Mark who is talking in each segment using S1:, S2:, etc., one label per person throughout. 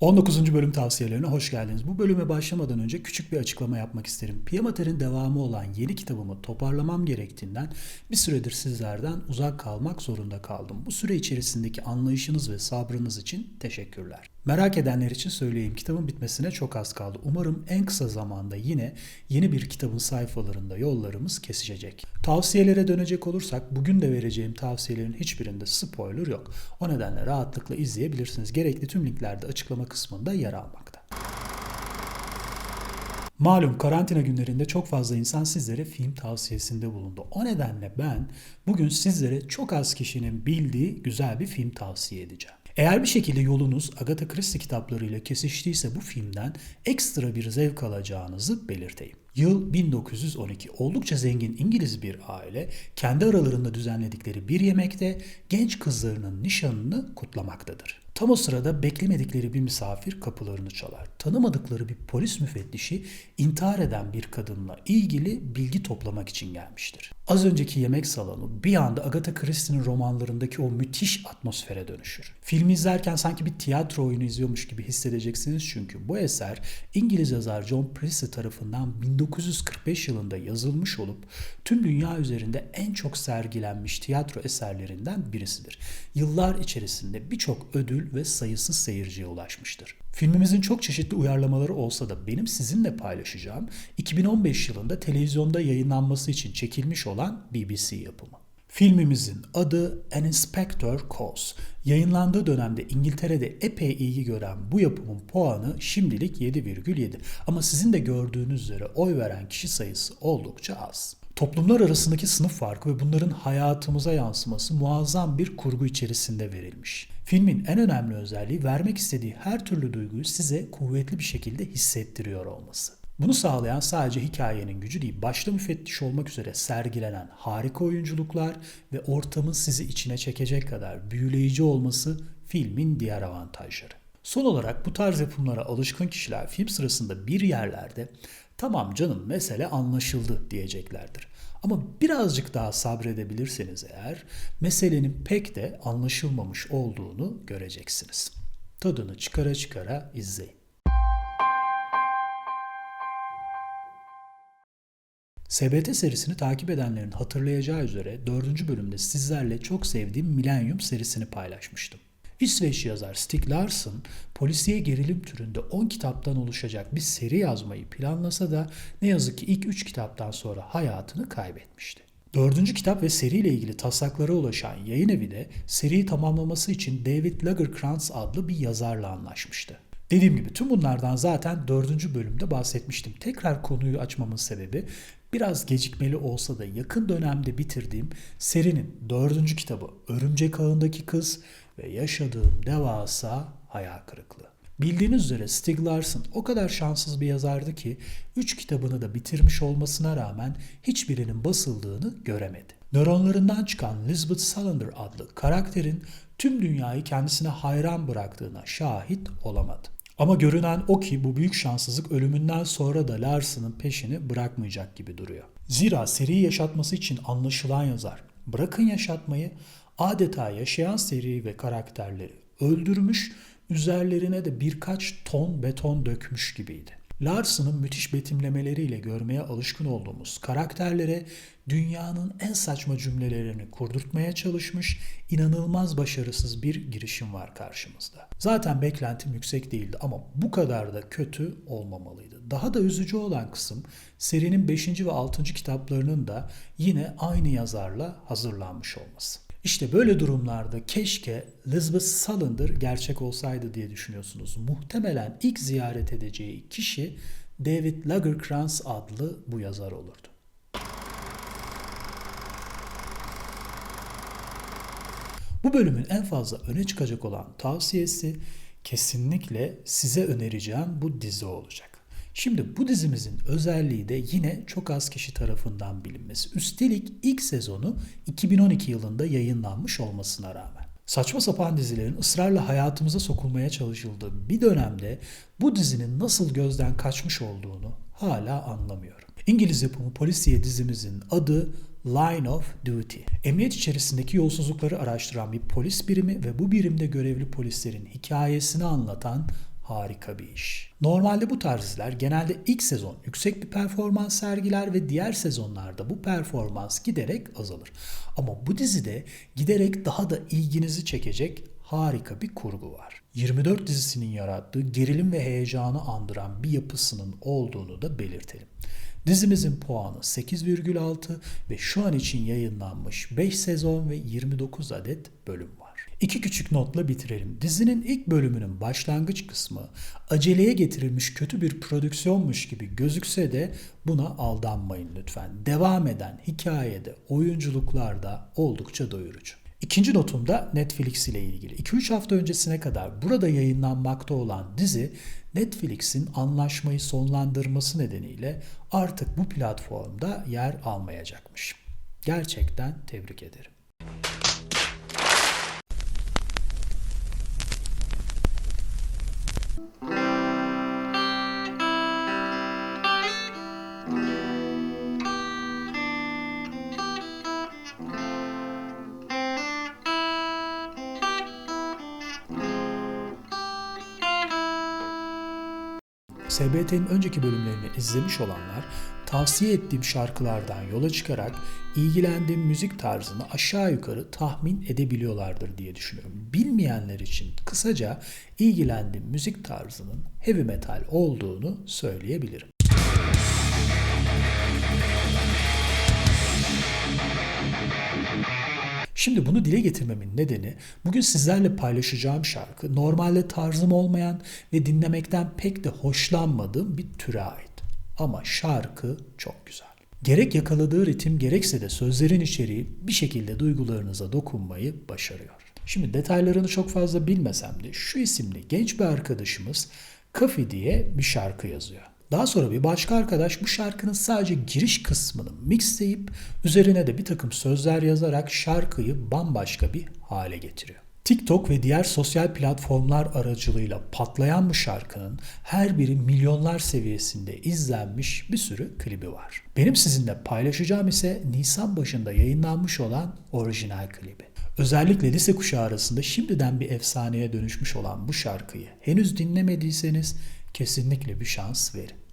S1: 19. bölüm tavsiyelerine hoş geldiniz. Bu bölüme başlamadan önce küçük bir açıklama yapmak isterim. Piyamater'in devamı olan yeni kitabımı toparlamam gerektiğinden bir süredir sizlerden uzak kalmak zorunda kaldım. Bu süre içerisindeki anlayışınız ve sabrınız için teşekkürler. Merak edenler için söyleyeyim kitabın bitmesine çok az kaldı. Umarım en kısa zamanda yine yeni bir kitabın sayfalarında yollarımız kesişecek. Tavsiyelere dönecek olursak bugün de vereceğim tavsiyelerin hiçbirinde spoiler yok. O nedenle rahatlıkla izleyebilirsiniz. Gerekli tüm linklerde açıklama kısmında yer almakta. Malum karantina günlerinde çok fazla insan sizlere film tavsiyesinde bulundu. O nedenle ben bugün sizlere çok az kişinin bildiği güzel bir film tavsiye edeceğim. Eğer bir şekilde yolunuz Agatha Christie kitaplarıyla kesiştiyse bu filmden ekstra bir zevk alacağınızı belirteyim. Yıl 1912. Oldukça zengin İngiliz bir aile kendi aralarında düzenledikleri bir yemekte genç kızlarının nişanını kutlamaktadır. Tam o sırada beklemedikleri bir misafir kapılarını çalar. Tanımadıkları bir polis müfettişi intihar eden bir kadınla ilgili bilgi toplamak için gelmiştir. Az önceki yemek salonu bir anda Agatha Christie'nin romanlarındaki o müthiş atmosfere dönüşür. Filmi izlerken sanki bir tiyatro oyunu izliyormuş gibi hissedeceksiniz çünkü bu eser İngiliz yazar John Priestley tarafından 1945 yılında yazılmış olup tüm dünya üzerinde en çok sergilenmiş tiyatro eserlerinden birisidir. Yıllar içerisinde birçok ödül ve sayısız seyirciye ulaşmıştır. Filmimizin çok çeşitli uyarlamaları olsa da benim sizinle paylaşacağım 2015 yılında televizyonda yayınlanması için çekilmiş olan BBC yapımı. Filmimizin adı An Inspector Calls. Yayınlandığı dönemde İngiltere'de epey ilgi gören bu yapımın puanı şimdilik 7,7. Ama sizin de gördüğünüz üzere oy veren kişi sayısı oldukça az. Toplumlar arasındaki sınıf farkı ve bunların hayatımıza yansıması muazzam bir kurgu içerisinde verilmiş. Filmin en önemli özelliği vermek istediği her türlü duyguyu size kuvvetli bir şekilde hissettiriyor olması. Bunu sağlayan sadece hikayenin gücü değil, başta müfettiş olmak üzere sergilenen harika oyunculuklar ve ortamın sizi içine çekecek kadar büyüleyici olması filmin diğer avantajları. Son olarak bu tarz yapımlara alışkın kişiler film sırasında bir yerlerde tamam canım mesele anlaşıldı diyeceklerdir. Ama birazcık daha sabredebilirseniz eğer meselenin pek de anlaşılmamış olduğunu göreceksiniz. Tadını çıkara çıkara izleyin. SBT serisini takip edenlerin hatırlayacağı üzere 4. bölümde sizlerle çok sevdiğim Millennium serisini paylaşmıştım. İsveç yazar Stig Larsson polisiye gerilim türünde 10 kitaptan oluşacak bir seri yazmayı planlasa da ne yazık ki ilk 3 kitaptan sonra hayatını kaybetmişti. Dördüncü kitap ve seriyle ilgili taslaklara ulaşan yayın evi de seriyi tamamlaması için David Lagerkrantz adlı bir yazarla anlaşmıştı. Dediğim gibi tüm bunlardan zaten dördüncü bölümde bahsetmiştim. Tekrar konuyu açmamın sebebi biraz gecikmeli olsa da yakın dönemde bitirdiğim serinin dördüncü kitabı Örümcek Ağındaki Kız ve yaşadığım devasa hayal kırıklığı. Bildiğiniz üzere Stieg Larsson o kadar şanssız bir yazardı ki 3 kitabını da bitirmiş olmasına rağmen hiçbirinin basıldığını göremedi. Nöronlarından çıkan Lisbeth Salander adlı karakterin tüm dünyayı kendisine hayran bıraktığına şahit olamadı. Ama görünen o ki bu büyük şanssızlık ölümünden sonra da Larson'ın peşini bırakmayacak gibi duruyor. Zira seriyi yaşatması için anlaşılan yazar. Bırakın yaşatmayı adeta yaşayan seri ve karakterleri öldürmüş, üzerlerine de birkaç ton beton dökmüş gibiydi. Larson'ın müthiş betimlemeleriyle görmeye alışkın olduğumuz karakterlere dünyanın en saçma cümlelerini kurdurtmaya çalışmış, inanılmaz başarısız bir girişim var karşımızda. Zaten beklentim yüksek değildi ama bu kadar da kötü olmamalıydı. Daha da üzücü olan kısım serinin 5. ve 6. kitaplarının da yine aynı yazarla hazırlanmış olması. İşte böyle durumlarda keşke Elizabeth Salander gerçek olsaydı diye düşünüyorsunuz. Muhtemelen ilk ziyaret edeceği kişi David Lagerkrantz adlı bu yazar olurdu. Bu bölümün en fazla öne çıkacak olan tavsiyesi kesinlikle size önereceğim bu dizi olacak. Şimdi bu dizimizin özelliği de yine çok az kişi tarafından bilinmesi. Üstelik ilk sezonu 2012 yılında yayınlanmış olmasına rağmen. Saçma sapan dizilerin ısrarla hayatımıza sokulmaya çalışıldığı bir dönemde bu dizinin nasıl gözden kaçmış olduğunu hala anlamıyorum. İngiliz yapımı polisiye dizimizin adı Line of Duty. Emniyet içerisindeki yolsuzlukları araştıran bir polis birimi ve bu birimde görevli polislerin hikayesini anlatan harika bir iş. Normalde bu tarz diziler genelde ilk sezon yüksek bir performans sergiler ve diğer sezonlarda bu performans giderek azalır. Ama bu dizide giderek daha da ilginizi çekecek harika bir kurgu var. 24 dizisinin yarattığı gerilim ve heyecanı andıran bir yapısının olduğunu da belirtelim. Dizimizin puanı 8,6 ve şu an için yayınlanmış 5 sezon ve 29 adet bölüm var. İki küçük notla bitirelim. Dizinin ilk bölümünün başlangıç kısmı aceleye getirilmiş kötü bir prodüksiyonmuş gibi gözükse de buna aldanmayın lütfen. Devam eden hikayede, oyunculuklarda oldukça doyurucu. İkinci notum da Netflix ile ilgili. 2-3 hafta öncesine kadar burada yayınlanmakta olan dizi Netflix'in anlaşmayı sonlandırması nedeniyle artık bu platformda yer almayacakmış. Gerçekten tebrik ederim. SBT'nin önceki bölümlerini izlemiş olanlar tavsiye ettiğim şarkılardan yola çıkarak ilgilendiğim müzik tarzını aşağı yukarı tahmin edebiliyorlardır diye düşünüyorum. Bilmeyenler için kısaca ilgilendiğim müzik tarzının heavy metal olduğunu söyleyebilirim. Şimdi bunu dile getirmemin nedeni bugün sizlerle paylaşacağım şarkı normalde tarzım olmayan ve dinlemekten pek de hoşlanmadığım bir türe ait. Ama şarkı çok güzel. Gerek yakaladığı ritim gerekse de sözlerin içeriği bir şekilde duygularınıza dokunmayı başarıyor. Şimdi detaylarını çok fazla bilmesem de şu isimli genç bir arkadaşımız Kafi diye bir şarkı yazıyor. Daha sonra bir başka arkadaş bu şarkının sadece giriş kısmını mixleyip üzerine de bir takım sözler yazarak şarkıyı bambaşka bir hale getiriyor. TikTok ve diğer sosyal platformlar aracılığıyla patlayan bu şarkının her biri milyonlar seviyesinde izlenmiş bir sürü klibi var. Benim sizinle paylaşacağım ise Nisan başında yayınlanmış olan orijinal klibi. Özellikle lise kuşağı arasında şimdiden bir efsaneye dönüşmüş olan bu şarkıyı henüz dinlemediyseniz kesinlikle bir şans verin.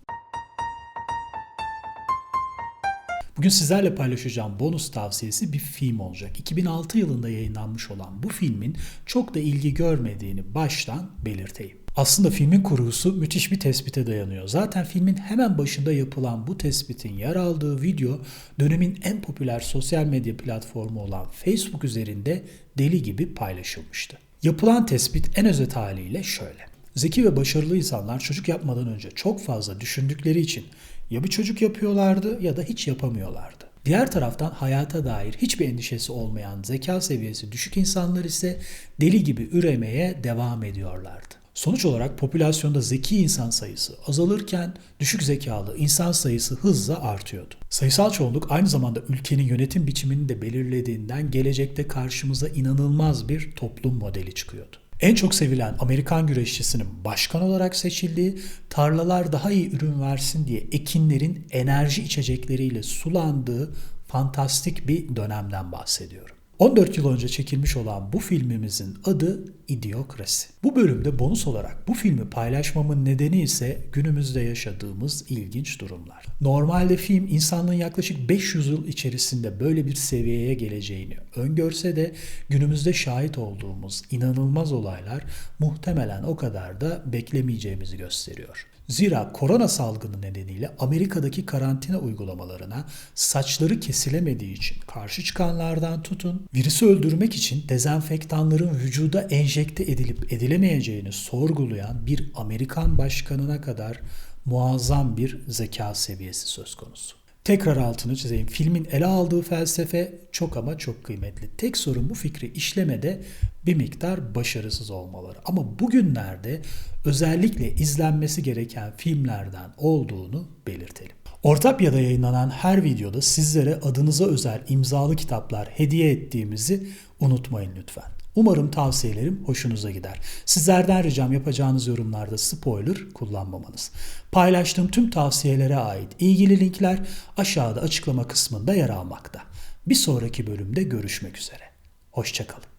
S1: Bugün sizlerle paylaşacağım bonus tavsiyesi bir film olacak. 2006 yılında yayınlanmış olan bu filmin çok da ilgi görmediğini baştan belirteyim. Aslında filmin kurgusu müthiş bir tespite dayanıyor. Zaten filmin hemen başında yapılan bu tespitin yer aldığı video dönemin en popüler sosyal medya platformu olan Facebook üzerinde deli gibi paylaşılmıştı. Yapılan tespit en özet haliyle şöyle. Zeki ve başarılı insanlar çocuk yapmadan önce çok fazla düşündükleri için ya bir çocuk yapıyorlardı ya da hiç yapamıyorlardı. Diğer taraftan hayata dair hiçbir endişesi olmayan zeka seviyesi düşük insanlar ise deli gibi üremeye devam ediyorlardı. Sonuç olarak popülasyonda zeki insan sayısı azalırken düşük zekalı insan sayısı hızla artıyordu. Sayısal çoğunluk aynı zamanda ülkenin yönetim biçimini de belirlediğinden gelecekte karşımıza inanılmaz bir toplum modeli çıkıyordu. En çok sevilen Amerikan güreşçisinin başkan olarak seçildiği, tarlalar daha iyi ürün versin diye ekinlerin enerji içecekleriyle sulandığı fantastik bir dönemden bahsediyorum. 14 yıl önce çekilmiş olan bu filmimizin adı İdiokrasi. Bu bölümde bonus olarak bu filmi paylaşmamın nedeni ise günümüzde yaşadığımız ilginç durumlar. Normalde film insanlığın yaklaşık 500 yıl içerisinde böyle bir seviyeye geleceğini öngörse de günümüzde şahit olduğumuz inanılmaz olaylar muhtemelen o kadar da beklemeyeceğimizi gösteriyor. Zira korona salgını nedeniyle Amerika'daki karantina uygulamalarına saçları kesilemediği için karşı çıkanlardan tutun, virüsü öldürmek için dezenfektanların vücuda enjekte edilip edilemeyeceğini sorgulayan bir Amerikan başkanına kadar muazzam bir zeka seviyesi söz konusu. Tekrar altını çizeyim. Filmin ele aldığı felsefe çok ama çok kıymetli. Tek sorun bu fikri işlemede bir miktar başarısız olmaları. Ama bugünlerde özellikle izlenmesi gereken filmlerden olduğunu belirtelim. Ortapya'da yayınlanan her videoda sizlere adınıza özel imzalı kitaplar hediye ettiğimizi unutmayın lütfen. Umarım tavsiyelerim hoşunuza gider. Sizlerden ricam yapacağınız yorumlarda spoiler kullanmamanız. Paylaştığım tüm tavsiyelere ait ilgili linkler aşağıda açıklama kısmında yer almakta. Bir sonraki bölümde görüşmek üzere. Hoşçakalın.